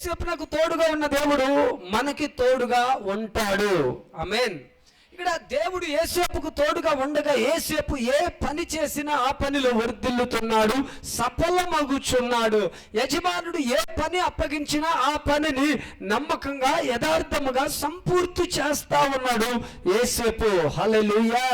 యోసేపునకు తోడుగా ఉన్న దేవుడు మనకి తోడుగా ఉంటాడు. ఆమేన్ ఇక్కడ దేవుడు ఏసేపుకు తోడుగా ఉండగా ఏసేపు ఏ పని చేసినా ఆ పనిలో వర్ధిల్లుతున్నాడు సఫలమగుచున్నాడు. యజమానుడు ఏ పని అప్పగించినా ఆ పనిని నమ్మకంగా యథార్థముగా సంపూర్తి చేస్తా ఉన్నాడు ఏసేపు హల్లెలూయా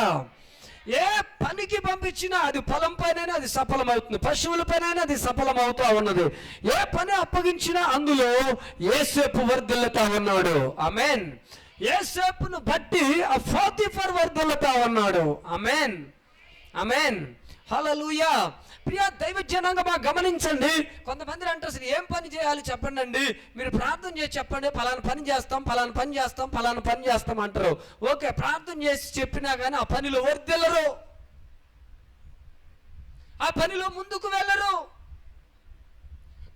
ఏ పనికి పంపించినా అది పొలం పైన అది సఫలమవుతుంది. పశువుల పైన అది సఫలమవుతూ ఉన్నది. ఏ పని అప్పగించినా అందులో ఏసేపు వర్ధిల్లుతా ఉన్నాడు. అమెన్ ఏసేపును బట్టి ఆ ఫోతిఫర్ వర్ధిల్లుతా ఉన్నాడు. అమెన్ అమెన్ హల్లెలూయా ప్రియ దైవ జనాంగమా గమనించండి. కొంతమంది అంటారు అసలు ఏం పని చేయాలి చెప్పండి అండి మీరు ప్రార్థన చేసి చెప్పండి. పలానా పని చేస్తాం పలానా పని చేస్తాం పలానా పని చేస్తాం అంటారు. ఓకే ప్రార్థన చేసి చెప్పినా కానీ ఆ పనిలో వర్దిల్లరు ఆ పనిలో ముందుకు వెళ్ళరు.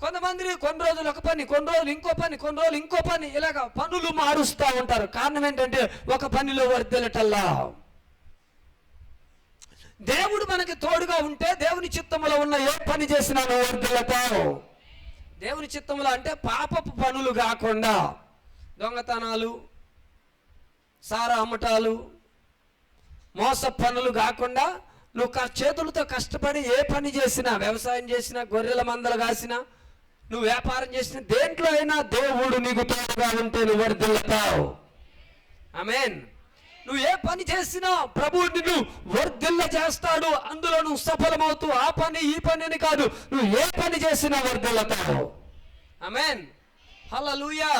కొంతమంది కొన్ని రోజులు ఒక పని కొన్ని రోజులు ఇంకో పని కొన్ని రోజులు ఇంకో పని ఇలాగ పనులు మారుస్తూ ఉంటారు. కారణం ఏంటంటే ఒక పనిలో వర్దిల్లటల్లా దేవుడు మనకి తోడుగా ఉంటే దేవుని చిత్తములో ఉన్న ఏ పని చేసినా నువ్వు వర్ధిల్లుతావు. దేవుని చిత్తములో అంటే పాపపు పనులు కాకుండా దొంగతనాలు సారా అమ్మటాలు మోస పనులు కాకుండా నువ్వు చేతులతో కష్టపడి ఏ పని చేసినా వ్యవసాయం చేసినా గొర్రెల మందలు కాసినా నువ్వు వ్యాపారం చేసినా దేంట్లో అయినా దేవుడు నీకు తోడుగా ఉంటే నువ్వు వర్ధిల్లుతావు. మీన్ నువ్వు ఏ పని చేసినా ప్రభువు నిన్ను వర్ధిల్ల చేస్తాడు. అందులో నువ్వు సఫలమవుతూ ఆ పని ఈ పని అని కాదు. నువ్వు ఏ పని చేసినా వర్ధిల్లతావు. అమెన్ హల్లెలూయా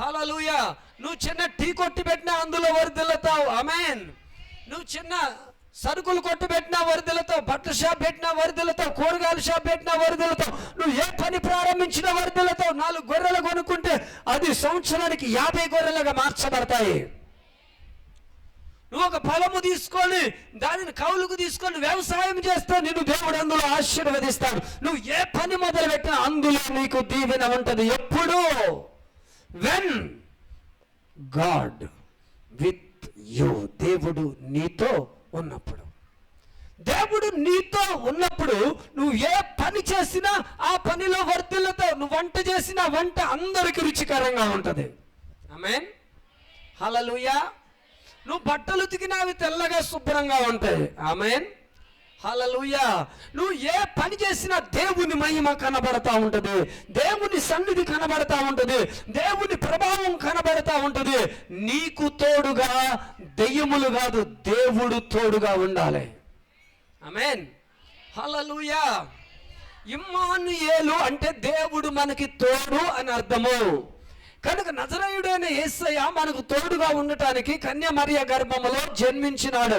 హల్లెలూయా నువ్వు చిన్న టీ కొట్టి పెట్టినా అందులో వర్ధిల్లతావు. అమెన్ నువ్వు చిన్న సరుకులు కొట్టు పెట్టినా వరదలతావు బట్టల షాప్ పెట్టినా వరదలతావు కూరగాయల షాప్ పెట్టినా వరదలతావు నువ్వు ఏ పని ప్రారంభించినా వరదలతావు నాలుగు గొర్రెలు కొనుక్కుంటే అది సంవత్సరానికి యాభై గొర్రెలుగా మార్చబడతాయి. నువ్వు ఒక పొలము తీసుకొని దానిని కౌలుకు తీసుకొని వ్యవసాయం చేస్తే నిన్ను దేవుడు అందులో ఆశీర్వదిస్తాడు. నువ్వు ఏ పని మొదలు పెట్టినా అందులో నీకు దీవెన ఉంటుంది. ఎప్పుడు? వెన్ గాడ్ విత్ యూ దేవుడు నీతో ఉన్నప్పుడు. దేవుడు నీతో ఉన్నప్పుడు నువ్వు ఏ పని చేసినా ఆ పనిలో వర్ధిల్లుతావు నువ్వు వంట చేసినా వంట అందరికి రుచికరంగా ఉంటుంది. ఆమె హలలుయా నువ్వు బట్టలు ఉతికినా అవి తెల్లగా శుభ్రంగా ఉంటాయి. ఆమెన్. హల్లెలూయా. నువ్వు ఏ పని చేసినా దేవుని మహిమ కనబడతా ఉంటుంది. దేవుని సన్నిధి కనబడతా ఉంటుంది. దేవుని ప్రభావం కనబడతా ఉంటుంది. నీకు తోడుగా దెయ్యములు కాదు దేవుడు తోడుగా ఉండాలి. ఆమెన్. హల్లెలూయా. ఇమ్మానుయేలు అంటే దేవుడు మనకి తోడు అని అర్థము. కనుక నజరయుడైన యేసయ్య మనకు తోడుగా ఉండటానికి కన్య గర్భములో జన్మించినాడు.